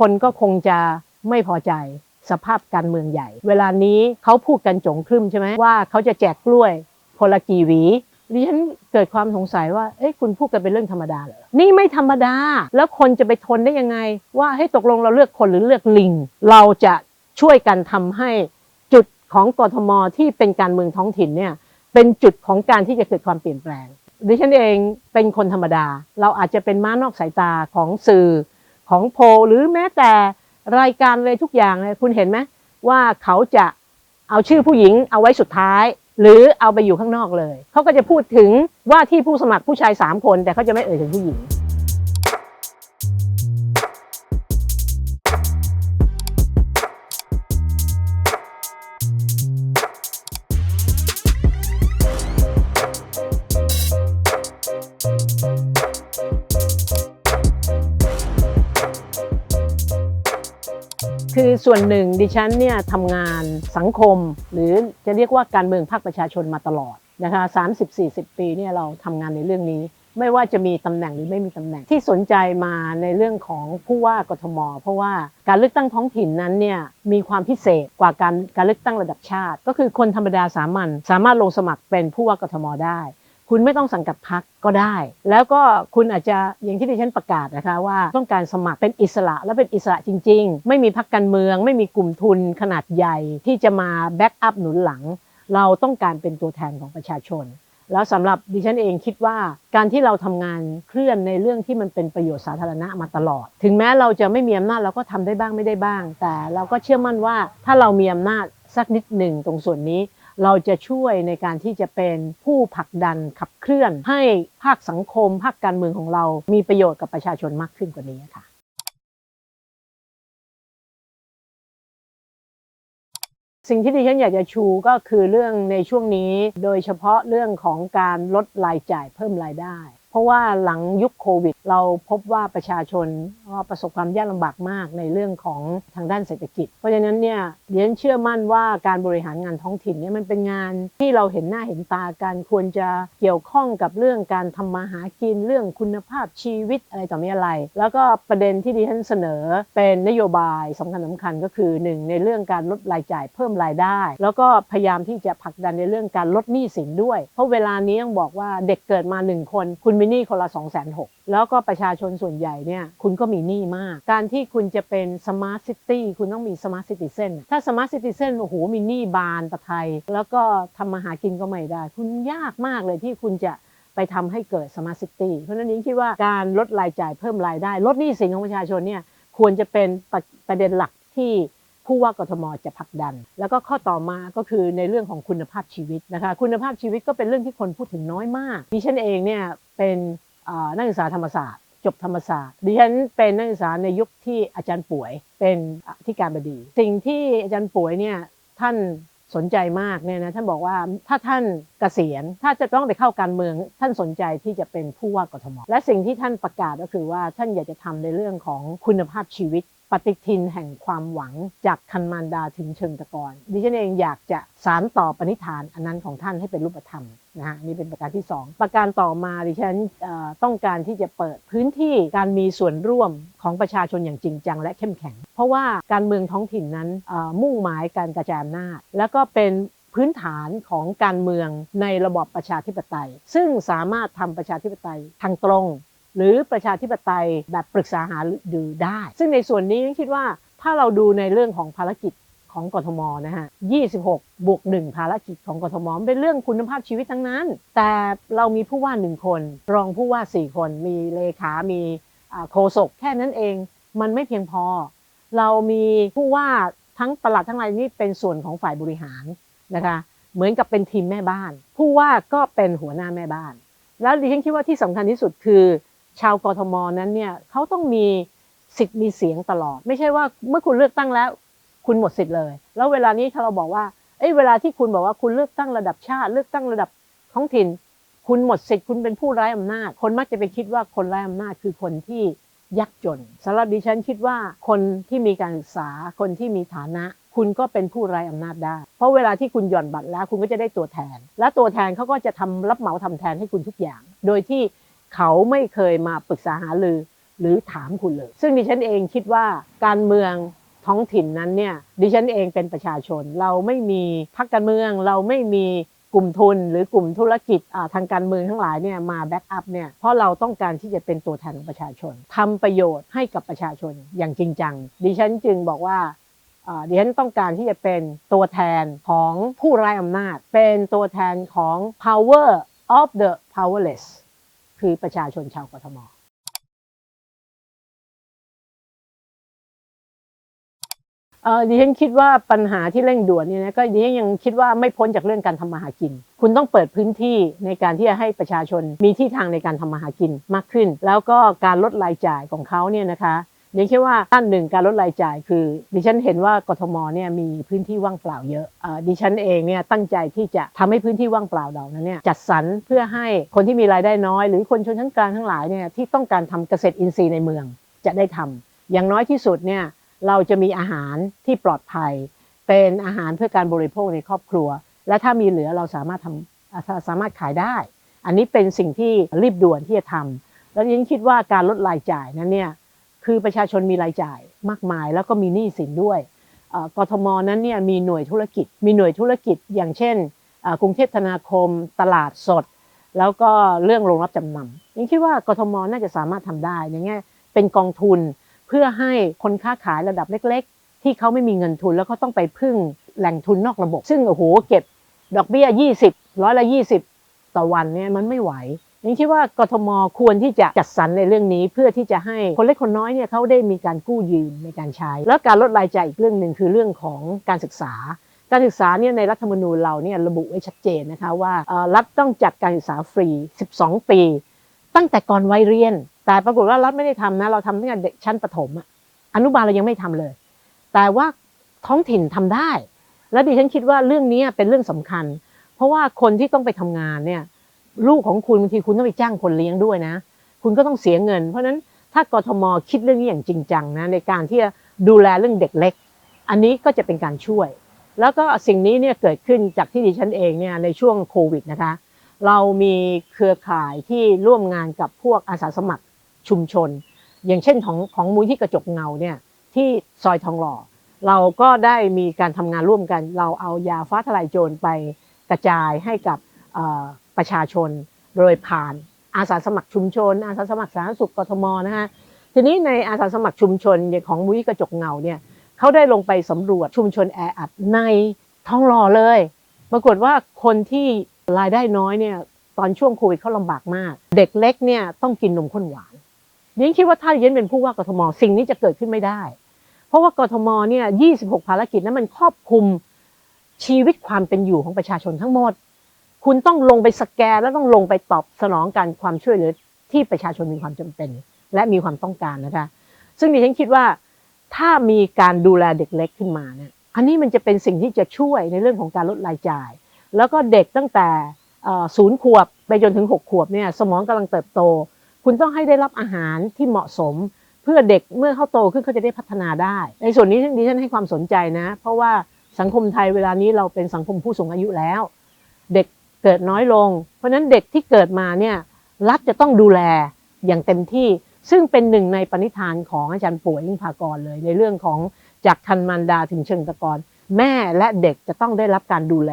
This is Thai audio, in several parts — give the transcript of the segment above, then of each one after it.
คนก็คงจะไม่พอใจสภาพการเมืองใหญ่ เวลานี้เขาพูดกันจงครึมใช่ไหมว่าเขาจะแจกกล้วยคนลกี่หวีดิฉันเกิดความสงสัยว่าเอ๊ะคุณพูดกันเป็นเรื่องธรรมดาเหรอ นี่ไม่ธรรมดา แล้วคนจะไปทนได้ยังไง ว่าให้ตกลงเราเลือกคนหรือเลือกลิง เราจะช่วยกันทำให้จุดของกทมที่เป็นการเมืองท้องถิ่นเนี่ยเป็นจุดของการที่จะเกิดความเปลี่ยนแปลง ดิฉันเองเป็นคนธรรมดา เราอาจจะเป็นม้านอกสายตาของสื่อ ของโพหรือแม้แต่รายการเลยทุกอย่างเลยคุณเห็นไหมว่าเขาจะเอาชื่อผู้หญิงเอาไว้สุดท้าย หรือเอาไปอยู่ข้างนอกเลย เขาก็จะพูดถึงว่าที่ผู้สมัครผู้ชาย 3 คน แต่เขาจะไม่เอ่ยถึงผู้หญิง คือส่วนหนึ่งดิฉันเนี่ยทำงานสังคม หรือจะเรียกว่าการเมืองภาคประชาชนมาตลอดนะคะ30-40ปีเนี่ยเราทำงานในเรื่องนี้ ไม่ว่าจะมีตำแหน่งหรือไม่มีตำแหน่งที่สนใจมาในเรื่องของผู้ว่ากทม เพราะว่าการเลือกตั้งท้องถิ่นนั้นเนี่ยมีความพิเศษกว่าการการเลือกตั้งระดับชาติ ก็คือคนธรรมดาสามัญสามารถลงสมัครเป็นผู้ว่ากทมได้ คุณไม่ต้องสังกัดพักก็ได้ แล้วก็คุณอาจจะอย่างที่ดิฉันประกาศนะคะว่าต้องการสมัครเป็นอิสระและเป็นอิสระจริง ๆ ไม่มีพักการเมือง ไม่มีกลุ่มทุนขนาดใหญ่ที่จะมาแบ็กอัพหนุนหลัง เราต้องการเป็นตัวแทนของประชาชน แล้วสำหรับดิฉันเองคิดว่าการที่เราทำงานเคลื่อนในเรื่องที่มันเป็นประโยชน์สาธารณะมาตลอด ถึงแม้เราจะไม่มีอำนาจเราก็ทำได้บ้างไม่ได้บ้าง แต่เราก็เชื่อมั่นว่าถ้าเรามีอำนาจสักนิดหนึ่งตรงส่วนนี้ เราจะช่วยในการที่จะเป็นผู้ผลักดันขับเคลื่อนให้ภาคสังคม ภาคการเมืองของเรา มีประโยชน์กับประชาชนมากขึ้นกว่านี้ค่ะสิ่งที่ดิฉันอยากจะชูก็คือเรื่องในช่วงนี้ โดยเฉพาะเรื่องของการลดรายจ่ายเพิ่มรายได้ เพราะว่าหลังยุคโควิด เราพบว่าประชาชนว่าประสบความยากลำบากมากในเรื่องของทางด้านเศรษฐกิจ เพราะฉะนั้นเนี่ยดิฉันเชื่อมั่นว่าการบริหารงานท้องถิ่นเนี่ยมันเป็นงานที่เราเห็นหน้าเห็นตากันควรจะเกี่ยวข้องกับเรื่องการทำมาหากินเรื่องคุณภาพชีวิตอะไรต่อมีอะไร แล้วก็ประเด็นที่ดิฉันเสนอเป็นนโยบายสำคัญสำคัญก็คือหนึ่งในเรื่องการลดรายจ่ายเพิ่มรายได้ แล้วก็พยายามที่จะผลักดันในเรื่องการลดหนี้สินด้วย เพราะเวลานี้ต้องบอกว่าเด็กเกิดมาหนึ่งคนคุณมีหนี้คนละ2 6 0 0 0แล้วก็ประชาชนส่วนใหญ่เนี่ยคุณก็มีหนี้มาก การที่คุณจะเป็นสมาร์ทซิตี้คุณต้องมีสมาร์ทซิติเซนถ้าสมาร์ทซิติเซนโอ้โหมีหนี้บานตะไทยแล้วก็ทำมาหากินก็ไม่ได้ คุณยากมากเลยที่คุณจะไปทำให้เกิดสมาร์ทซิตี้เพราะฉะนั้นนิ้งคิดว่าการลดรายจ่ายเพิ่มรายได้ ลดหนี้สินของประชาชนเนี่ยควรจะเป็นประประเด็นหลักที่ ผู้ว่ากทมจะผลักดัน แล้วก็ข้อต่อมาก็คือในเรื่องของคุณภาพชีวิตนะคะคุณภาพชีวิตก็เป็นเรื่องที่คนพูดถึงน้อยมากดิฉันเองเนี่ยเป็นนักศึกษาธรรมศาสตร์ จบธรรมศาสตร์ดิฉันเป็นนักศึกษาในยุคที่อาจารย์ป่วยเป็นอธิการบดี สิ่งที่อาจารย์ป่วยเนี่ยท่านสนใจมากเนี่ยนะท่านบอกว่าถ้าท่านเกษียณถ้าจะต้องไปเข้าการเมือง ท่านสนใจที่จะเป็นผู้ว่ากทมและสิ่งที่ท่านประกาศก็คือว่าท่านอยากจะทำในเรื่องของคุณภาพชีวิต ปฏิทินแห่งความหวังจากคันมารดาถึงเชิงตะกอนดิฉันเองอยากจะสารต่อปณิธานอันนั้นของท่านให้เป็นรูปธรรมนะฮะนี่เป็นประการที่ 2 ประการต่อมาดิฉันต้องการที่จะเปิดพื้นที่การมีส่วนร่วมของประชาชนอย่างจริงจังและเข้มแข็ง เพราะว่าการเมืองท้องถิ่นนั้นมุ่งหมายการกระจายอำนาจแล้วก็เป็นพื้นฐานของการเมืองในระบอบประชาธิปไตย ซึ่งสามารถทำประชาธิปไตยทางตรง หรือประชาธิปไตยแบบปรึกษาหารือได้ ซึ่งในส่วนนี้คิดว่าถ้าเราดูในเรื่องของภารกิจของกทมนะฮะ 26 บวก 1 ภารกิจของกทม เป็นเรื่องคุณภาพชีวิตทั้งนั้น แต่เรามีผู้ว่า 1 คน รองผู้ว่า 4 คน มีเลขา มีโฆษกแค่นั้นเอง มันไม่เพียงพอ เรามีผู้ว่าทั้งตลาดทั้งอะไรนี่เป็นส่วนของฝ่ายบริหารนะคะ เหมือนกับเป็นทีมแม่บ้าน ผู้ว่าก็เป็นหัวหน้าแม่บ้าน แล้วดิฉันคิดว่าที่สำคัญที่สุดคือ ชาวกทมนั้นเนี่ยเขาต้องมีสิทธิ์มีเสียงตลอด ไม่ใช่ว่าเมื่อคุณเลือกตั้งแล้ว คุณหมดสิทธิ์เลย แล้วเวลานี้ถ้าเราบอกว่าเอ้ยเวลาที่คุณบอกว่าคุณเลือกตั้งระดับชาติ เลือกตั้งระดับท้องถิ่น คุณหมดสิทธิ์คุณเป็นผู้ไร้อำนาจ คนมักจะไปคิดว่าคนไร้อำนาจคือคนที่ยากจนสำหรับดิฉันคิดว่าคนที่มีการศึกษาคนที่มีฐานะ คุณก็เป็นผู้ไร้อำนาจได้ เพราะเวลาที่คุณหย่อนบัตรแล้ว คุณก็จะได้ตัวแทน และตัวแทนเขาก็จะทำรับเหมาทำแทนให้คุณทุกอย่าง โดยที่ เขาไม่เคยมาปรึกษาหารือหรือถามคุณเลย ซึ่งดิฉันเองคิดว่าการเมืองท้องถิ่นนั้นเนี่ยดิฉันเองเป็นประชาชน เราไม่มีพรรคการเมือง เราไม่มีกลุ่มทุน หรือกลุ่มธุรกิจทางการเมืองทั้งหลายเนี่ยมาแบ็กอัพเนี่ยเพราะเราต้องการที่จะเป็นตัวแทนของประชาชนทำประโยชน์ให้กับประชาชนอย่างจริงจังดิฉันจึงบอกว่าดิฉันต้องการที่จะเป็นตัวแทนของผู้ไร้อำนาจ เป็นตัวแทนของ power of the powerless คือประชาชนชาวกทมเอ่อดิฉันคิดว่าปัญหาที่เร่งด่วนเนี่ยนะก็ดิฉันยังคิดว่าไม่พ้นจากเรื่องการทำมาหากิน คุณต้องเปิดพื้นที่ในการที่จะให้ประชาชนมีที่ทางในการทำมาหากินมากขึ้น แล้วก็การลดรายจ่ายของเขาเนี่ยนะคะ ดิฉันคิดว่าด้านหนึ่งการลดรายจ่ายคือ ดิฉันเห็นว่ากทมเนี่ยมีพื้นที่ว่างเปล่าเยอะอ่อดิฉันเองเนี่ยตั้งใจที่จะทำให้พื้นที่ว่างเปล่าเหล่านั้นเนี่ยจัดสรรเพื่อให้คนที่มีรายได้น้อย หรือคนชนชั้นกลางทั้งหลายเนี่ยที่ต้องการทำเกษตรอินทรีย์ในเมืองจะได้ทำอย่างน้อยที่สุดเนี่ยเราจะมีอาหารที่ปลอดภัย เป็นอาหารเพื่อการบริโภคในครอบครัว และถ้ามีเหลือเราสามารถทำสามารถขายได้ อันนี้เป็นสิ่งที่รีบด่วนที่จะทำแล้วยังคิดว่าการลดรายจ่ายนั้นเนี่ย คือประชาชนมีรายจ่ายมากมาย แล้วก็มีหนี้สินด้วยกทมนั้นเนี่ยมีหน่วยธุรกิจ มีหน่วยธุรกิจอย่างเช่นกรุงเทพธนาคม ตลาดสด แล้วก็เรื่องโรงรับจำนำยังคิดว่ากทมน่าจะสามารถทำได้อย่างเงี้ยเป็นกองทุนเพื่อให้คนค้าขายระดับเล็ก ๆ ที่เขาไม่มีเงินทุนแล้วก็ต้องไปพึ่งแหล่งทุนนอกระบบ ซึ่งโอ้โหเก็บดอกเบี้ย 20ร้อยละ 20 ต่อวันเนี่ยมันไม่ไหว ยังคิดว่ากทมควรที่จะจัดสรรในเรื่องนี้ เพื่อที่จะให้คนเล็กคนน้อยเนี่ยเขาได้มีการกู้ยืมในการใช้ แล้วการลดรายจ่ายอีกเรื่องหนึ่งคือเรื่องของการศึกษา การศึกษาเนี่ยในรัฐธรรมนูญเราเนี่ยระบุไว้ชัดเจนนะคะว่ารัฐต้องจัดการศึกษาฟรี 12 ปี ตั้งแต่ก่อนวัยเรียน แต่ปรากฏว่ารัฐไม่ได้ทำนะเราทำตั้งแต่เด็กชั้นประถมอะอนุบาลเรายังไม่ทำเลย แต่ว่าท้องถิ่นทำได้ แล้วดิฉันคิดว่าเรื่องนี้เป็นเรื่องสำคัญ เพราะว่าคนที่ต้องไปทำงานเนี่ย ลูกของคุณบางทีคุณต้องไปจ้างคนเลี้ยงด้วยนะ คุณก็ต้องเสียเงิน เพราะฉะนั้นถ้ากทมคิดเรื่องนี้อย่างจริงจังนะในการที่จะดูแลเรื่องเด็กเล็ก อันนี้ก็จะเป็นการช่วย แล้วก็สิ่งนี้เนี่ยเกิดขึ้นจากที่ดิฉันเองเนี่ยในช่วงโควิดนะคะ เรามีเครือข่ายที่ร่วมงานกับพวกอาสาสมัครชุมชน อย่างเช่นของของมูลที่กระจกเงาเนี่ยที่ซอยทองหล่อ เราก็ได้มีการทำงานร่วมกัน เราเอายาฟ้าทลายโจรไปกระจายให้กับ ประชาชนโดยผ่านอาสาสมัครชุมชน อาสาสมัครสาธารณสุขกทมนะฮะทีนี้ในอาสาสมัครชุมชนของมูลที่กระจกเงาเนี่ยเขาได้ลงไปสำรวจชุมชนแออัดในท้องหล่อเลย ปรากฏว่าคนที่รายได้น้อยเนี่ยตอนช่วงโควิดเขาลำบากมาก เด็กเล็กเนี่ยต้องกินนมข้นหวานดิฉันคิดว่าถ้าดิฉันเป็นผู้ว่ากทมสิ่งนี้จะเกิดขึ้นไม่ได้ เพราะว่ากทมเนี่ย 26 ภารกิจนั้นมันครอบคลุมชีวิตความเป็นอยู่ของประชาชนทั้งหมด คุณต้องลงไปสแกนแล้วต้องลงไปตอบสนองการความช่วยเหลือที่ประชาชนมีความจำเป็น และมีความต้องการนะคะ ซึ่งดิฉันคิดว่าถ้ามีการดูแลเด็กเล็กขึ้นมาเนี่ยอันนี้มันจะเป็นสิ่งที่จะช่วยในเรื่องของการลดรายจ่าย แล้วก็เด็กตั้งแต่อ่อศูนย์ขวบไปจนถึง 6 ขวบเนี่ยสมองกำลังเติบโต คุณต้องให้ได้รับอาหารที่เหมาะสม เพื่อเด็กเมื่อเขาโตขึ้นเขาจะได้พัฒนาได้ ในส่วนนี้ดิฉันให้ความสนใจนะ เพราะว่าสังคมไทยเวลานี้เราเป็นสังคมผู้สูงอายุแล้ว เด็ก เกิดน้อยลง เพราะฉะนั้นเด็กที่เกิดมาเนี่ยรัฐจะต้องดูแลอย่างเต็มที่ ซึ่งเป็นหนึ่งในปณิธานของอาจารย์ป่วยยิ่งภากรเลย ในเรื่องของจากคันมันดาถึงเชิงตะกอนแม่และเด็กจะต้องได้รับการดูแล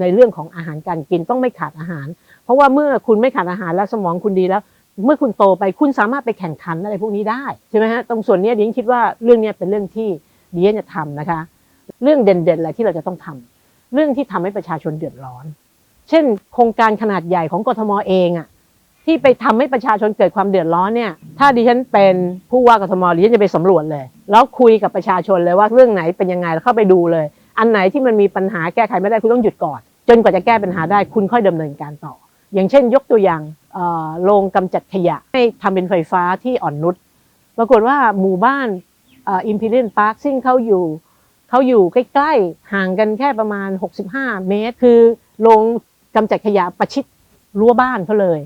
ในเรื่องของอาหารการกินต้องไม่ขาดอาหาร เพราะว่าเมื่อคุณไม่ขาดอาหารแล้วสมองคุณดีแล้ว เมื่อคุณโตไปคุณสามารถไปแข่งขันอะไรพวกนี้ได้ใช่ไหมฮะตรงส่วนนี้ดิฉันคิดว่าเรื่องนี้เป็นเรื่องที่ดิฉันจะทำนะคะ เรื่องเด่นๆอะไรที่เราจะต้องทำเรื่องที่ทำให้ประชาชนเดือดร้อน เช่น โครงการขนาดใหญ่ของกทมเองอะที่ไปทำให้ประชาชนเกิดความเดือดร้อนเนี่ย ถ้าดิฉันเป็นผู้ว่ากทมดิฉันจะไปสำรวจเลย แล้วคุยกับประชาชนเลยว่าเรื่องไหนเป็นยังไงแล้วเข้าไปดูเลย อันไหนที่มันมีปัญหาแก้ไขไม่ได้คุณต้องหยุดก่อน จนกว่าจะแก้ปัญหาได้คุณค่อยดำเนินการต่อ อย่างเช่น ยกตัวอย่างโรงกำจัดขยะให้ทำเป็นไฟฟ้าที่อ่อนนุชปรากฏว่าหมู่บ้านอิมพีเรียนพาร์คซึ่งเขาอยู่เขาอยู่ใกล้ๆห่างกันแค่ประมาณ 65 เมตร คือโรง กำจัดขยะประชิดรั้วบ้านเขาเลย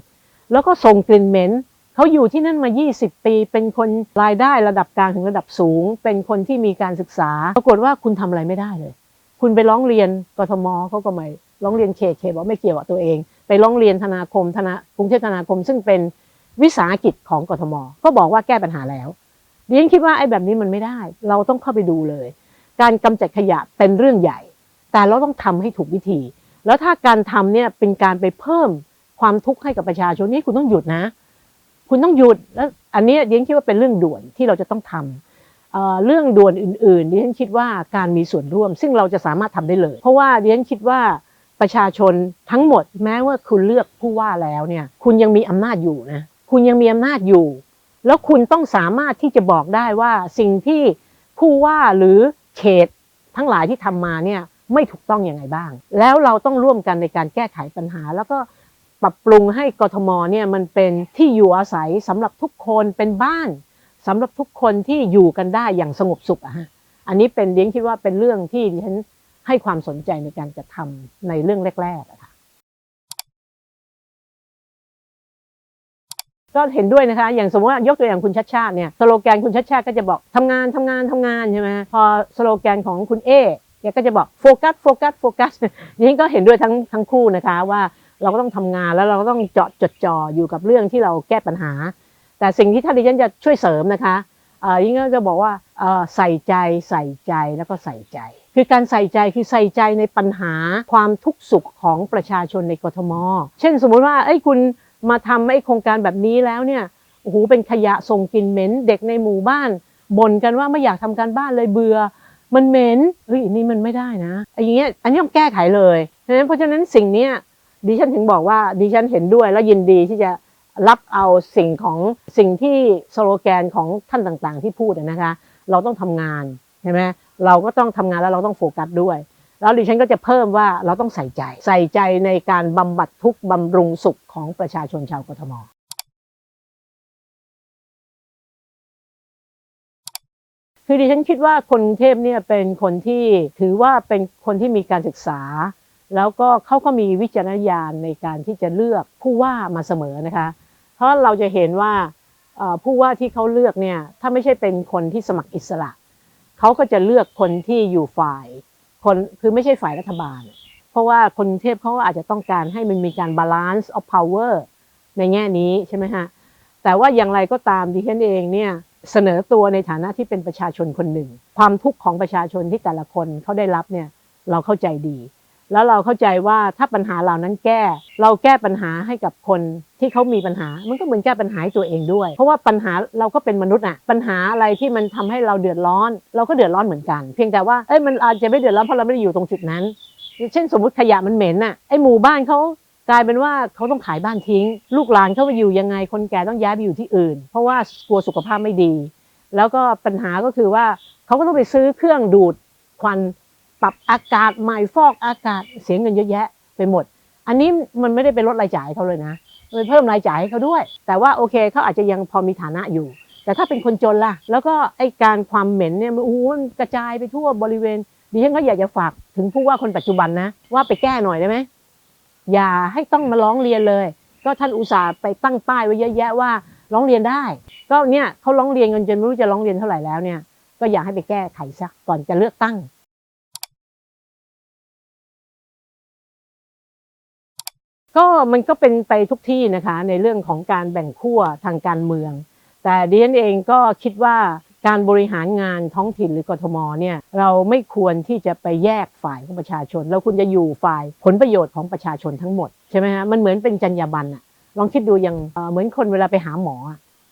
แล้วก็ส่งกลิ่นเหม็นเขาอยู่ที่นั่นมา 20 ปี เป็นคนรายได้ระดับกลางถึงระดับสูง เป็นคนที่มีการศึกษา ปรากฏว่าคุณทำอะไรไม่ได้เลย คุณไปร้องเรียนกทมเขาก็ไม่ร้องเรียนเขตเขตบอกไม่เกี่ยวกับตัวเอง ไปร้องเรียนธนาคมธนากรุงเทพธนาคม ซึ่งเป็นวิสาหกิจของกทม ก็บอกว่าแก้ปัญหาแล้วดิฉันคิดว่าไอ้แบบนี้มันไม่ได้ เราต้องเข้าไปดูเลย การกำจัดขยะเป็นเรื่องใหญ่ แต่เราต้องทำให้ถูกวิธี แล้วถ้าการทำเนี่ยเป็นการไปเพิ่มความทุกข์ให้กับประชาชนนี่คุณต้องหยุดนะ คุณต้องหยุดแล้วอันนี้ดิฉันคิดว่าเป็นเรื่องด่วนที่เราจะต้องทำเอ่อเรื่องด่วนอื่นๆดิฉันคิดว่าการมีส่วนร่วม ซึ่งเราจะสามารถทำได้เลย เพราะว่าดิฉันคิดว่าประชาชนทั้งหมดแม้ว่าคุณเลือกผู้ว่าแล้วเนี่ย คุณยังมีอำนาจอยู่นะคุณยังมีอำนาจอยู่ แล้วคุณต้องสามารถที่จะบอกได้ว่าสิ่งที่ผู้ว่าหรือเขตทั้งหลายที่ทำมาเนี่ย ไม่ถูกต้องยังไงบ้าง แล้วเราต้องร่วมกันในการแก้ไขปัญหา แล้วก็ปรับปรุงให้กทมเนี่ยมันเป็นที่อยู่อาศัยสำหรับทุกคนเป็นบ้านสำหรับทุกคนที่อยู่กันได้อย่างสงบสุขอะฮะอันนี้เป็นเลี้ยงคิดว่าเป็นเรื่องที่ฉันให้ความสนใจในการจะทำในเรื่องแรกๆอะค่ะก็เห็นด้วยนะคะ อย่างสมมติว่ายกตัวอย่างคุณชัดชาติเนี่ยสโลแกนคุณชัดชาติก็จะบอกทำงานทำงานทำงานใช่ไหมพอสโลแกนของคุณเอ แกก็จะบอกโฟกัสโฟกัสโฟกัสนี่งก็เห็นด้วยทั้งทั้งคู่นะคะว่าเราก็ต้องทำงานแล้วเราก็ต้องเจาะจดจ่ออยู่กับเรื่องที่เราแก้ปัญหา แต่สิ่งที่ท่านดิฉันจะช่วยเสริมนะคะยิ่งก็จะบอกว่าใส่ใจใส่ใจแล้วก็ใส่ใจ คือการใส่ใจคือใส่ใจในปัญหาความทุกข์สุขของประชาชนในกทม เช่นสมมุติว่าเอ้คุณมาทำไอ้โครงการแบบนี้แล้วเนี่ยโอ้โหเป็นขยะส่งกลิ่นเหม็นเด็กในหมู่บ้านบ่นกันว่าไม่อยากทำการบ้านเลยเบื่อ มันเหม็นเฮ้ยนี่มันไม่ได้นะไออย่างเงี้ยอันนี้ต้องแก้ไขเลยเพราะฉะนั้นสิ่งเนี้ยดิฉันถึงบอกว่าดิฉันเห็นด้วยและยินดีที่จะรับเอาสิ่งของสิ่งที่สโลแกนของท่านต่างๆ ที่พูดนะคะ เราต้องทำงานใช่ไหมเราก็ต้องทำงานแล้วเราต้องโฟกัสด้วย แล้วดิฉันก็จะเพิ่มว่าเราต้องใส่ใจ ใส่ใจในการบำบัดทุกข์บำรุงสุขของประชาชนชาวกทม คือดิฉันคิดว่าคนกรุงเทพเนี่ยเป็นคนที่ถือว่าเป็นคนที่มีการศึกษา แล้วก็เขาก็มีวิจารณญาณในการที่จะเลือกผู้ว่ามาเสมอนะคะ เพราะเราจะเห็นว่าผู้ว่าที่เขาเลือกเนี่ยถ้าไม่ใช่เป็นคนที่สมัครอิสระเขาก็จะเลือกคนที่อยู่ฝ่ายคนคือไม่ใช่ฝ่ายรัฐบาล เพราะว่าคนเทพเขาอาจจะต้องการให้มันมีการ balance of power ในแง่นี้ใช่ไหมฮะแต่ว่าอย่างไรก็ตามดิฉันเองเนี่ย เสนอตัวในฐานะที่เป็นประชาชนคนหนึ่ง ความทุกข์ของประชาชนที่แต่ละคนเขาได้รับเนี่ยเราเข้าใจดี แล้วเราเข้าใจว่าถ้าปัญหาเหล่านั้นแก้ เราแก้ปัญหาให้กับคนที่เขามีปัญหา มันก็เหมือนแก้ปัญหาตัวเองด้วย เพราะว่าปัญหาเราก็เป็นมนุษย์อะปัญหาอะไรที่มันทำให้เราเดือดร้อน เราก็เดือดร้อนเหมือนกัน เพียงแต่ว่าเอ้ยมันอาจจะไม่เดือดร้อนเพราะเราไม่ได้อยู่ตรงจุดนั้น เช่นสมมติขยะมันเหม็นน่ะไอหมู่บ้านเขา กลายเป็นว่าเขาต้องขายบ้านทิ้ง ลูกหลานเขาไปอยู่ยังไงคนแก่ต้องย้ายไปอยู่ที่อื่น เพราะว่ากลัวสุขภาพไม่ดี แล้วก็ปัญหาก็คือว่าเขาก็ต้องไปซื้อเครื่องดูดควันปรับอากาศใหม่ฟอกอากาศเสียเงินเยอะแยะไปหมด อันนี้มันไม่ได้ไปลดรายจ่ายเขาเลยนะมันเพิ่มรายจ่ายให้เขาด้วย แต่ว่าโอเคเขาอาจจะยังพอมีฐานะอยู่ แต่ถ้าเป็นคนจนล่ะ แล้วก็ไอการความเหม็นเนี่ยมันโอ้โหมันกระจายไปทั่วบริเวณดิฉันก็อยากจะฝากถึงผู้ว่าคนปัจจุบันนะว่าไปแก้หน่อยได้ไหม อย่าให้ต้องมาร้องเรียนเลย ก็ท่านอุตส่าห์ไปตั้งป้ายไว้เยอะแยะว่าร้องเรียนได้ ก็เนี่ยเขาร้องเรียนกันจนไม่รู้จะร้องเรียนเท่าไหร่แล้วเนี่ยก็อยากให้ไปแก้ไขซะก่อนจะเลือกตั้งก็มันก็เป็นไปทุกที่นะคะในเรื่องของการแบ่งขั้วทางการเมือง แต่ดิฉันเองก็คิดว่า การบริหารงานท้องถิ่นหรือกทมเนี่ยเราไม่ควรที่จะไปแยกฝ่ายของประชาชนเราควรจะอยู่ฝ่ายผลประโยชน์ของประชาชนทั้งหมดใช่ไหมฮะมันเหมือนเป็นจรรยาบรรณอะลองคิดดูอย่างเหมือนคนเวลาไปหาหมอ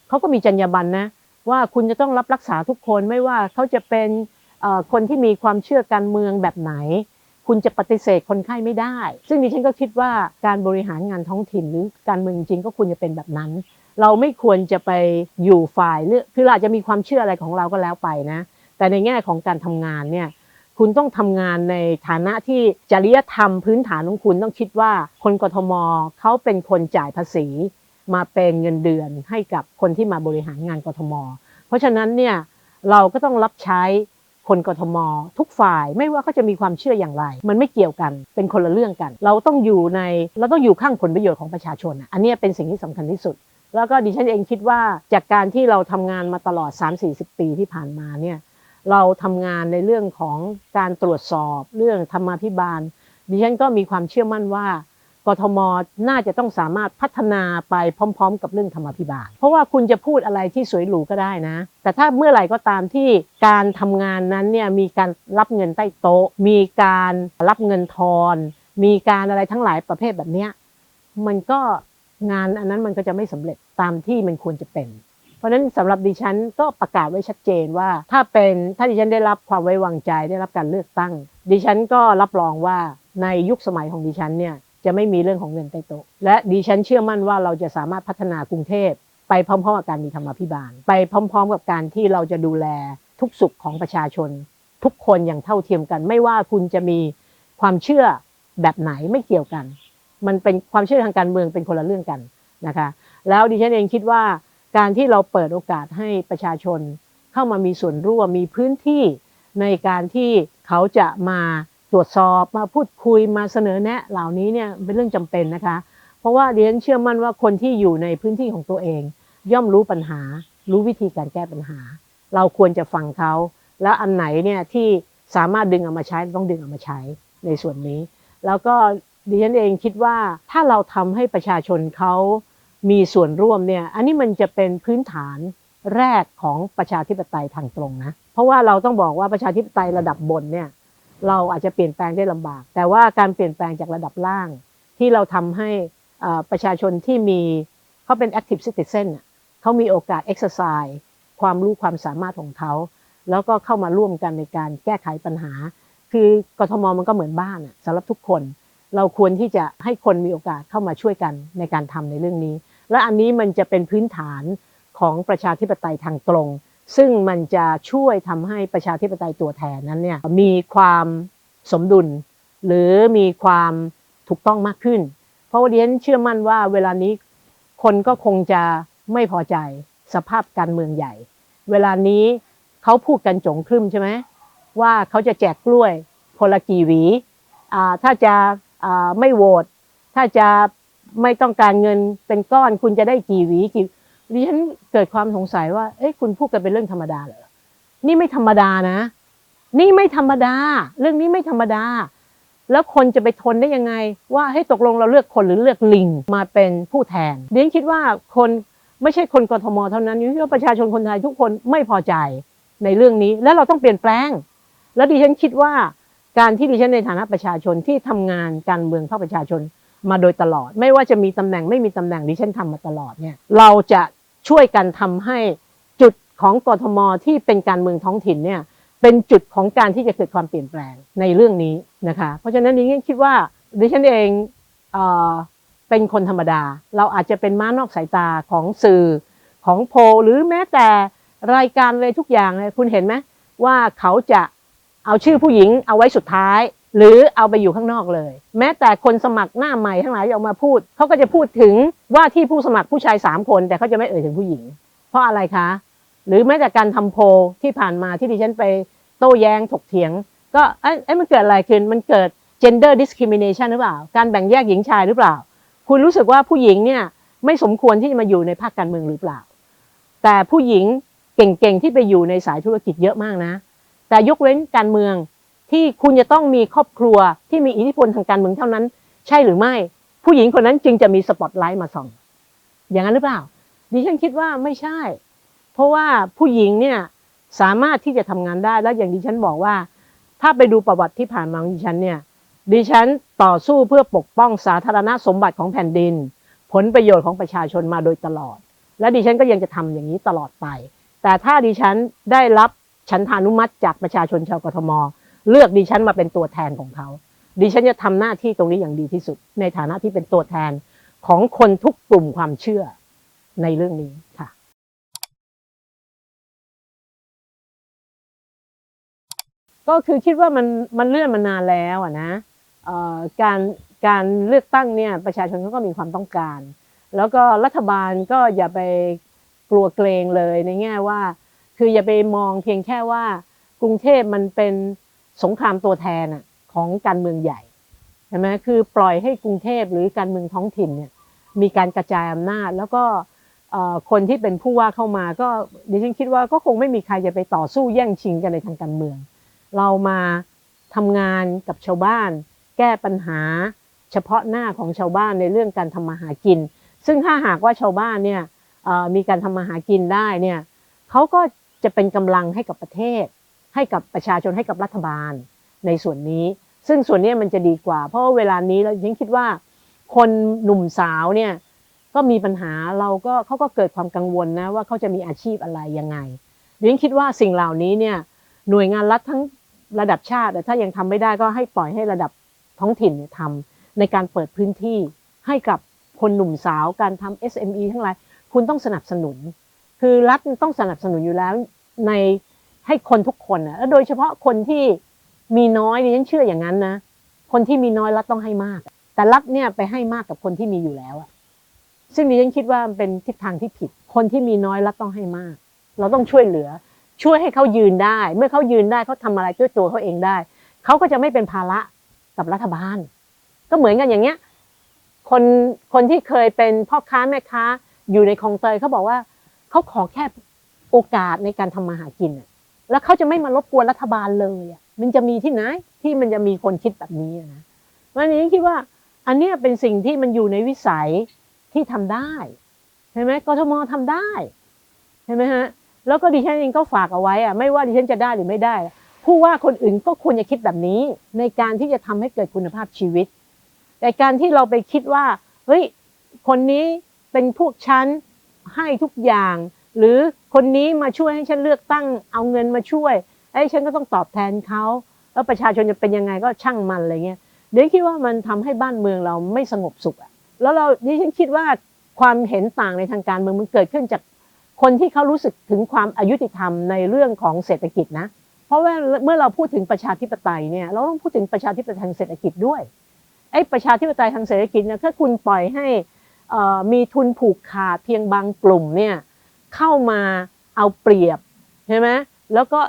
เขาก็มีจรรยาบรรณนะว่าคุณจะต้องรับรักษาทุกคนไม่ว่าเขาจะเป็นคนที่มีความเชื่อการเมืองแบบไหน คุณจะปฏิเสธคนไข้ไม่ได้ ซึ่งดิฉันก็คิดว่าการบริหารงานท้องถิ่นหรือการเมืองจริงก็ควรจะเป็นแบบนั้น เราไม่ควรจะไปอยู่ฝ่ายเลือกคือเราอาจจะมีความเชื่ออะไรของเราก็แล้วไปนะ แต่ในแง่ของการทำงานเนี่ยคุณต้องทำงานในฐานะที่จริยธรรมพื้นฐานของคุณต้องคิดว่าคนกทมเขาเป็นคนจ่ายภาษีมาเป็นเงินเดือนให้กับคนที่มาบริหารงานกทม เพราะฉะนั้นเนี่ยเราก็ต้องรับใช้คนกทม ทุกฝ่ายไม่ว่าเขาจะมีความเชื่ออย่างไร มันไม่เกี่ยวกันเป็นคนละเรื่องกัน เราต้องอยู่ในเราต้องอยู่ข้างผลประโยชน์ของประชาชน อันนี้เป็นสิ่งที่สำคัญที่สุด แล้วก็ดิฉันเองคิดว่าจากการที่เราทำงานมาตลอด 3-40 ปีที่ผ่านมาเนี่ยเราทำงานในเรื่องของการตรวจสอบเรื่องธรรมาภิบาล ดิฉันก็มีความเชื่อมั่นว่ากทมน่าจะต้องสามารถพัฒนาไปพร้อม ๆ กับเรื่องธรรมาภิบาล เพราะว่าคุณจะพูดอะไรที่สวยหรูก็ได้นะ แต่ถ้าเมื่อไหร่ก็ตามที่การทำงานนั้นเนี่ยมีการรับเงินใต้โต๊ะ มีการรับเงินทอน มีการอะไรทั้งหลายประเภทแบบเนี้ยมันก็ งานอันนั้นมันก็จะไม่สำเร็จตามที่มันควรจะเป็น เพราะฉะนั้นสำหรับดิฉันก็ประกาศไว้ชัดเจนว่า ถ้าเป็นถ้าดิฉันได้รับความไว้วางใจได้รับการเลือกตั้ง ดิฉันก็รับรองว่าในยุคสมัยของดิฉันเนี่ยจะไม่มีเรื่องของเงินใต้โต๊ะและดิฉันเชื่อมั่นว่าเราจะสามารถพัฒนากรุงเทพไปพร้อมๆกับการมีธรรมาภิบาล ไปพร้อม ๆ กับการที่เราจะดูแลทุกสุขของประชาชน ทุกคนอย่างเท่าเทียมกัน ไม่ว่าคุณจะมีความเชื่อแบบไหนไม่เกี่ยวกัน มันเป็นความเชื่อทางการเมืองเป็นคนละเรื่องกันนะคะ แล้วดิฉันเองคิดว่าการที่เราเปิดโอกาสให้ประชาชนเข้ามามีส่วนร่วมมีพื้นที่ในการที่เขาจะมาตรวจสอบมาพูดคุยมาเสนอแนะเหล่านี้เนี่ยเป็นเรื่องจำเป็นนะคะ เพราะว่าดิฉันเชื่อมั่นว่าคนที่อยู่ในพื้นที่ของตัวเอง ย่อมรู้ปัญหา รู้วิธีการแก้ปัญหา เราควรจะฟังเขา แล้วอันไหนเนี่ยที่สามารถดึงเอามาใช้ต้องดึงเอามาใช้ในส่วนนี้ แล้วก็ ดิฉันเองคิดว่าถ้าเราทำให้ประชาชนเขามีส่วนร่วมเนี่ย อันนี้มันจะเป็นพื้นฐานแรกของประชาธิปไตยทางตรงนะ เพราะว่าเราต้องบอกว่าประชาธิปไตยระดับบนเนี่ยเราอาจจะเปลี่ยนแปลงได้ลำบาก แต่ว่าการเปลี่ยนแปลงจากระดับล่าง ที่เราทำให้ประชาชนที่มีเขาเป็น active citizen เขามีโอกาส exercise ความรู้ความสามารถของเขา แล้วก็เข้ามาร่วมกันในการแก้ไขปัญหา คือกทมมันก็เหมือนบ้านสำหรับทุกคน เราควรที่จะให้คนมีโอกาสเข้ามาช่วยกันในการทำในเรื่องนี้ และอันนี้มันจะเป็นพื้นฐานของประชาธิปไตยทางตรง ซึ่งมันจะช่วยทำให้ประชาธิปไตยตัวแทนนั้นเนี่ยมีความสมดุล หรือมีความถูกต้องมากขึ้น เพราะว่าดิฉันเชื่อมั่นว่าเวลานี้คนก็คงจะไม่พอใจสภาพการเมืองใหญ่ เวลานี้เขาพูดกันจงครึ่มใช่ไหมว่าเขาจะแจกกล้วยคนละกี่หวีถ้าจะ ไม่โหวตถ้าจะไม่ต้องการเงินเป็นก้อนคุณจะได้กี่หวีกี่ดิฉันเกิดความสงสัยว่าเอ้ยคุณพูดกันเป็นเรื่องธรรมดาเหรอนี่ไม่ธรรมดานะ นี่ไม่ธรรมดา เรื่องนี้ไม่ธรรมดา แล้วคนจะไปทนได้ยังไง ว่าให้ตกลงเราเลือกคนหรือเลือกลิงมาเป็นผู้แทนดิฉันคิดว่าคนไม่ใช่คนกทมเท่านั้นนี่ว่าประชาชนคนไทยทุกคนไม่พอใจในเรื่องนี้ แล้วเราต้องเปลี่ยนแปลง แล้วดิฉันคิดว่า การที่ดิฉันในฐานะประชาชนที่ทำงานการเมืองเพื่อประชาชนมาโดยตลอด ไม่ว่าจะมีตำแหน่งไม่มีตำแหน่งดิฉันทำมาตลอดเนี่ยเราจะช่วยกันทำให้จุดของกทมที่เป็นการเมืองท้องถิ่นเนี่ยเป็นจุดของการที่จะเกิดความเปลี่ยนแปลงในเรื่องนี้นะคะเพราะฉะนั้นดิฉันคิดว่าดิฉันเองเออเป็นคนธรรมดา เราอาจจะเป็นม้านอกสายตาของสื่อของโพลหรือแม้แต่รายการเลยทุกอย่างเลยคุณเห็นไหมว่าเขาจะ เอาชื่อผู้หญิงเอาไว้สุดท้าย หรือเอาไปอยู่ข้างนอกเลย แม้แต่คนสมัครหน้าใหม่ทั้งหลายออกมาพูดเขาก็จะพูดถึงว่าที่ผู้สมัครผู้ชายสามคน แต่เขาจะไม่เอ่ยถึงผู้หญิง เพราะอะไรคะ หรือแม้แต่การทำโพลที่ผ่านมาที่ดิฉันไปโต้แย้งถกเถียง ก็เอ้ยเอ้ยมันเกิดอะไรขึ้นมันเกิด gender discrimination หรือเปล่า การแบ่งแยกหญิงชายหรือเปล่า คุณรู้สึกว่าผู้หญิงเนี่ยไม่สมควรที่จะมาอยู่ในภาคการเมืองหรือเปล่า แต่ผู้หญิงเก่งๆที่ไปอยู่ในสายธุรกิจเยอะมากนะ แต่ยกเว้นการเมืองที่คุณจะต้องมีครอบครัวที่มีอิทธิพลทางการเมืองเท่านั้น ใช่หรือไม่ ผู้หญิงคนนั้นจึงจะมีสปอตไลท์มาส่อง อย่างนั้นหรือเปล่าดิฉันคิดว่าไม่ใช่ เพราะว่าผู้หญิงเนี่ยสามารถที่จะทำงานได้แล้วอย่างดิฉันบอกว่า ถ้าไปดูประวัติที่ผ่านมาของดิฉันเนี่ยดิฉันต่อสู้เพื่อปกป้องสาธารณสมบัติของแผ่นดิน ผลประโยชน์ของประชาชนมาโดยตลอด และดิฉันก็ยังจะทำอย่างนี้ตลอดไป แต่ถ้าดิฉันได้รับ ฉันทานุมัติจากประชาชนชาวกทม เลือกดิฉันมาเป็นตัวแทนของเขา ดิฉันจะทำหน้าที่ตรงนี้อย่างดีที่สุด ในฐานะที่เป็นตัวแทนของคนทุกกลุ่มความเชื่อในเรื่องนี้ค่ะก็คือคิดว่ามันมันเลื่อนมานานแล้วนะการการเลือกตั้งเนี่ยประชาชนเขาก็มีความต้องการ แล้วก็รัฐบาลก็อย่าไปกลัวเกรงเลยในแง่ว่า คืออย่าไปมองเพียงแค่ว่ากรุงเทพมันเป็นสงครามตัวแทนของการเมืองใหญ่ใช่ไหมคือปล่อยให้กรุงเทพหรือการเมืองท้องถิ่นเนี่ยมีการกระจายอำนาจ แล้วก็คนที่เป็นผู้ว่าเข้ามาก็ดิฉันคิดว่าก็คงไม่มีใครจะไปต่อสู้แย่งชิงกันในทางการเมือง เรามาทำงานกับชาวบ้าน แก้ปัญหาเฉพาะหน้าของชาวบ้านในเรื่องการทำมาหากิน ซึ่งถ้าหากว่าชาวบ้านเนี่ยมีการทำมาหากินได้เนี่ยเขาก็ จะเป็นกำลังให้กับประเทศ ให้กับประชาชนให้กับรัฐบาลในส่วนนี้ ซึ่งส่วนนี้มันจะดีกว่า เพราะเวลานี้เรายังคิดว่า คนหนุ่มสาวเนี่ยก็มีปัญหาเราก็เขาก็เกิดความกังวลนะว่าเขาจะมีอาชีพอะไรยังไงยังคิดว่าสิ่งเหล่านี้เนี่ยหน่วยงานรัฐทั้งระดับชาติแต่ถ้ายังทำไม่ได้ก็ให้ปล่อยให้ระดับท้องถิ่นเนี่ยทำในการเปิดพื้นที่ให้กับคนหนุ่มสาวการทำ SME ทั้งหลายคุณต้องสนับสนุน คือรัฐต้องสนับสนุนอยู่แล้ว ในให้คนทุกคนนะแล้วโดยเฉพาะคนที่มีน้อยดิฉันเชื่ออย่างนั้นนะคนที่มีน้อยรัฐต้องให้มาก แต่รัฐเนี่ยไปให้มากกับคนที่มีอยู่แล้วอะซึ่งดิฉันคิดว่ามันเป็นทิศทางที่ผิด คนที่มีน้อยรัฐต้องให้มาก เราต้องช่วยเหลือ ช่วยให้เขายืนได้ เมื่อเขายืนได้เขาทำอะไรด้วยตัวเขาเองได้เขาก็จะไม่เป็นภาระกับรัฐบาล ก็เหมือนกันอย่างเงี้ยคนคนที่เคยเป็นพ่อค้าแม่ค้าอยู่ในคลองเตยเขาบอกว่าเขาขอแค่ โอกาสในการทำมาหากินอะแล้วเขาจะไม่มารบกวนรัฐบาลเลยอะมันจะมีที่ไหนที่มันจะมีคนคิดแบบนี้นะวันนี้คิดว่าอันเนี้ยเป็นสิ่งที่มันอยู่ในวิสัยที่ทำได้ใช่ไหมกทมทำได้ใช่ไหมฮะแล้วก็ดิฉันเองก็ฝากเอาไว้อะไม่ว่าดิฉันจะได้หรือไม่ได้ ผู้ว่าคนอื่นก็ควรจะคิดแบบนี้ ในการที่จะทำให้เกิดคุณภาพชีวิต แต่การที่เราไปคิดว่าเฮ้ยคนนี้เป็นพวกฉันให้ทุกอย่าง หรือคนนี้มาช่วยให้ฉันเลือกตั้งเอาเงินมาช่วยไอ้ฉันก็ต้องตอบแทนเขาแล้วประชาชนจะเป็นยังไงก็ช่างมันอะไรเงี้ยเดี๋ยวคิดว่ามันทำให้บ้านเมืองเราไม่สงบสุขอะแล้วเราดิฉันคิดว่าความเห็นต่างในทางการเมืองมันเกิดขึ้นจากคนที่เขารู้สึกถึงความอายุติธรรมในเรื่องของเศรษฐกิจนะ เพราะว่าเมื่อเราพูดถึงประชาธิปไตยเนี่ยเราต้องพูดถึงประชาธิปไตยทางเศรษฐกิจด้วยไอ้ประชาธิปไตยทางเศรษฐกิจเนี่ยถ้าคุณปล่อยให้มีทุนผูกขาดเพียงบางกลุ่มเนี่ย เข้ามาเอาเปรียบใช่ไหมแล้วก็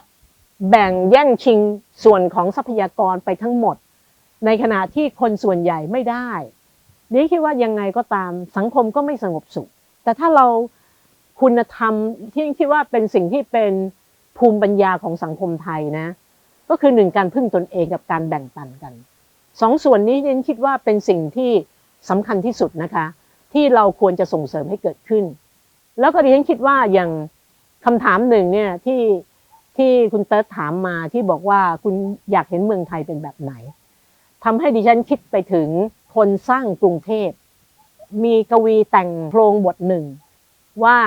แบ่งแย่งชิงส่วนของทรัพยากรไปทั้งหมด ในขณะที่คนส่วนใหญ่ไม่ได้นี่คิดว่ายังไงก็ตามสังคมก็ไม่สงบสุข แต่ถ้าเราคุณธรรมที่คิดว่าเป็นสิ่งที่เป็นภูมิปัญญาของสังคมไทยนะ ก็คือหนึ่งการพึ่งตนเองกับการแบ่งปันกันสองส่วนนี้ดิฉันคิดว่าเป็นสิ่งที่สำคัญที่สุดนะคะ ที่เราควรจะส่งเสริมให้เกิดขึ้น แล้วก็ดิฉันคิดว่าอย่างคำถามหนึ่งเนี่ยที่ที่คุณเติร์ดถามมาที่บอกว่าคุณอยากเห็นเมืองไทยเป็นแบบไหนทำให้ดิฉันคิดไปถึงคนสร้างกรุงเทพ มีกวีแต่งโพรงบทหนึ่ง ว่า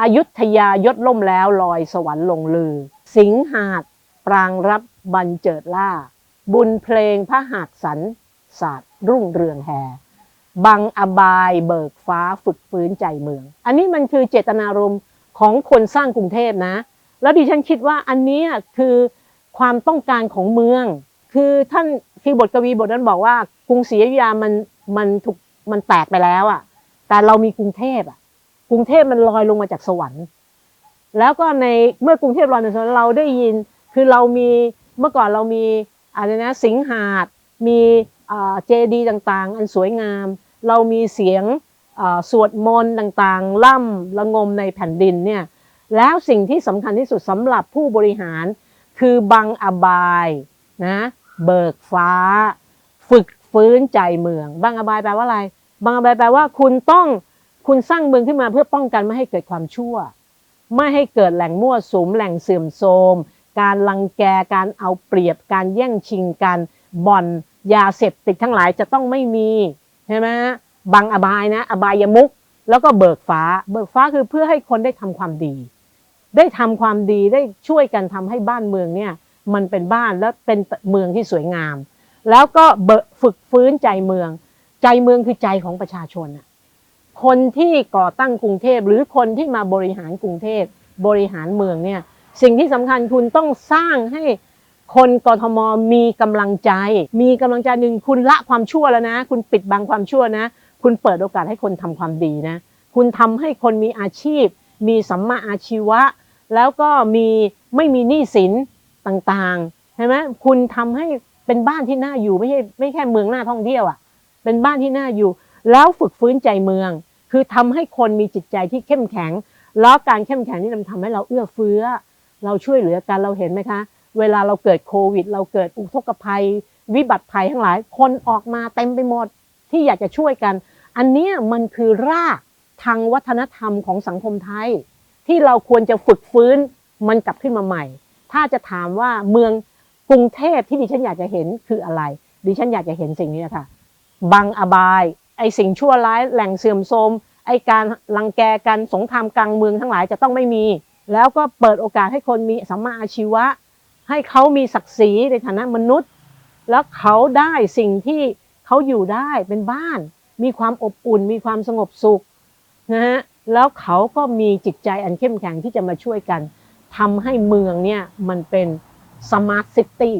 อายุทยายศล่มแล้วลอยสวรรค์ลงลือ สิงหาดปรางรับบันเจิดล่า บุญเพลงพระหักสันศาสตร์รุ่งเรืองแฮ บังอบายเบิกฟ้าฝึกฟื้นใจเมือง อันนี้มันคือเจตนารมณ์ของคนสร้างกรุงเทพนะ แล้วดิฉันคิดว่าอันนี้คือความต้องการของเมือง คือท่านคือบทกวีบทนั้นบอกว่ากรุงศรีอยุธยามันมันถูกมันแตกไปแล้วอะ่ะ แต่เรามีกรุงเทพอะ กรุงเทพมันลอยลงมาจากสวรรค์ แล้วก็ในเมื่อกรุงเทพลอยลงมาจากสวรรค์เราได้ยิน คือเรามีเมื่อก่อนเรามีอะไรนะสิงหาดมีเจดีย์ต่างๆ อันสวยงาม เรามีเสียงสวดมนต์ต่างๆ ล่ำละงมในแผ่นดินเนี่ยแล้วสิ่งที่สำคัญที่สุดสำหรับผู้บริหาร คือบังอบายนะเบิกฟ้า ฝึกฟื้นใจเมือง บังอบายแปลว่าอะไร บังอบายแปลว่าคุณต้องคุณสร้างเมืองขึ้นมาเพื่อป้องกันไม่ให้เกิดความชั่ว ไม่ให้เกิดแหล่งมั่วสุมแหล่งเสื่อมโทรมการลังแกการเอาเปรียบการแย่งชิงกันบ่อนยาเสพติดทั้งหลายจะต้องไม่มี ใช่ไหมฮะบังอบายนะ อบายมุกแล้วก็เบิกฟ้า เบิกฟ้าคือเพื่อให้คนได้ทำความดี ได้ทำความดีได้ช่วยกันทำให้บ้านเมืองเนี่ย มันเป็นบ้านและเป็นเมืองที่สวยงาม แล้วก็เบิกฝึกฟื้นใจเมือง ใจเมืองคือใจของประชาชนน่ะคนที่ก่อตั้งกรุงเทพหรือคนที่มาบริหารกรุงเทพบริหารเมืองเนี่ย สิ่งที่สำคัญคุณต้องสร้างให้ คนกทมมีกำลังใจ มีกำลังใจหนึ่งคุณละความชั่วแล้วนะ คุณปิดบังความชั่วนะ คุณเปิดโอกาสให้คนทำความดีนะ คุณทำให้คนมีอาชีพ มีสัมมาอาชีวะ แล้วก็มีไม่มีหนี้สินต่างๆใช่ไหมคุณทำให้เป็นบ้านที่น่าอยู่ไม่ใช่ไม่แค่เมืองหน่าท่องเที่ยวอะเป็นบ้านที่น่าอยู่ แล้วฝึกฟื้นใจเมือง คือทำให้คนมีจิตใจที่เข้มแข็ง แล้วการเข้มแข็งนี่มันทำให้เราเอื้อเฟื้อ เราช่วยเหลือกันเราเห็นไหมคะ เวลาเราเกิดโควิด เราเกิดอุทกภัย วิบัติภัยทั้งหลาย คนออกมาเต็มไปหมดที่อยากจะช่วยกัน อันนี้มันคือรากทางวัฒนธรรมของสังคมไทย ที่เราควรจะฝึกฟื้นมันกลับขึ้นมาใหม่ ถ้าจะถามว่าเมืองกรุงเทพที่ดิฉันอยากจะเห็นคืออะไร ดิฉันอยากจะเห็นสิ่งนี้นะคะบังอบาย ไอสิ่งชั่วร้ายแหล่งเสื่อมโทรมไอการรังแกกันสงครามกลางเมืองทั้งหลายจะต้องไม่มี แล้วก็เปิดโอกาสให้คนมีสัมมาอาชีวะ ให้เขามีศักดิ์ศรีในฐานะมนุษย์ แล้วเขาได้สิ่งที่เขาอยู่ได้เป็นบ้าน มีความอบอุ่น มีความสงบสุขนะฮะแล้วเขาก็มีจิตใจอันเข้มแข็งที่จะมาช่วยกันทำให้เมืองเนี่ยมันเป็นสมาร์ทซิตี้